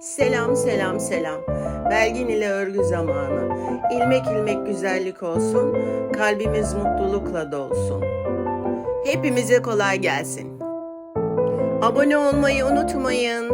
Selam selam selam. Belgin ile örgü zamanı. İlmek ilmek güzellik olsun. Kalbimiz mutlulukla dolsun. Hepimize kolay gelsin. Abone olmayı unutmayın.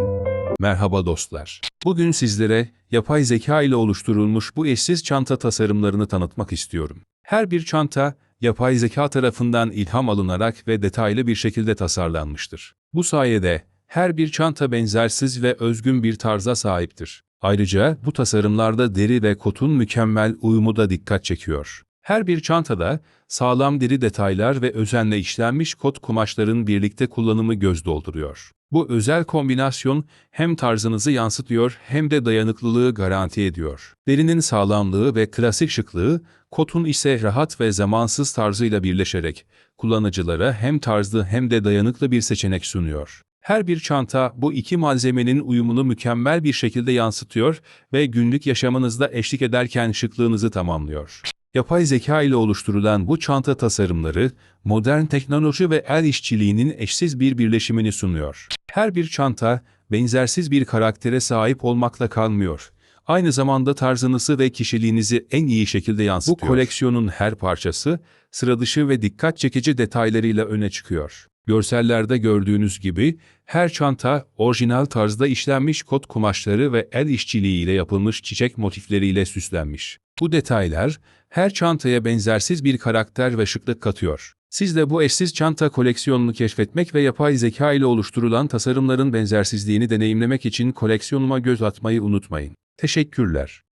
Merhaba dostlar. Bugün sizlere yapay zeka ile oluşturulmuş bu eşsiz çanta tasarımlarını tanıtmak istiyorum. Her bir çanta yapay zeka tarafından ilham alınarak ve detaylı bir şekilde tasarlanmıştır. Bu sayede her bir çanta benzersiz ve özgün bir tarza sahiptir. Ayrıca bu tasarımlarda deri ve kotun mükemmel uyumu da dikkat çekiyor. Her bir çantada sağlam deri detaylar ve özenle işlenmiş kot kumaşların birlikte kullanımı göz dolduruyor. Bu özel kombinasyon hem tarzınızı yansıtıyor hem de dayanıklılığı garanti ediyor. Derinin sağlamlığı ve klasik şıklığı, kotun ise rahat ve zamansız tarzıyla birleşerek kullanıcılara hem tarzlı hem de dayanıklı bir seçenek sunuyor. Her bir çanta bu iki malzemenin uyumunu mükemmel bir şekilde yansıtıyor ve günlük yaşamınızda eşlik ederken şıklığınızı tamamlıyor. Yapay zeka ile oluşturulan bu çanta tasarımları, modern teknoloji ve el işçiliğinin eşsiz bir birleşimini sunuyor. Her bir çanta, benzersiz bir karaktere sahip olmakla kalmıyor. Aynı zamanda tarzınızı ve kişiliğinizi en iyi şekilde yansıtıyor. Bu koleksiyonun her parçası, sıra dışı ve dikkat çekici detaylarıyla öne çıkıyor. Görsellerde gördüğünüz gibi, her çanta orijinal tarzda işlenmiş kot kumaşları ve el işçiliğiyle yapılmış çiçek motifleriyle süslenmiş. Bu detaylar, her çantaya benzersiz bir karakter ve şıklık katıyor. Siz de bu eşsiz çanta koleksiyonunu keşfetmek ve yapay zeka ile oluşturulan tasarımların benzersizliğini deneyimlemek için koleksiyonuma göz atmayı unutmayın. Teşekkürler.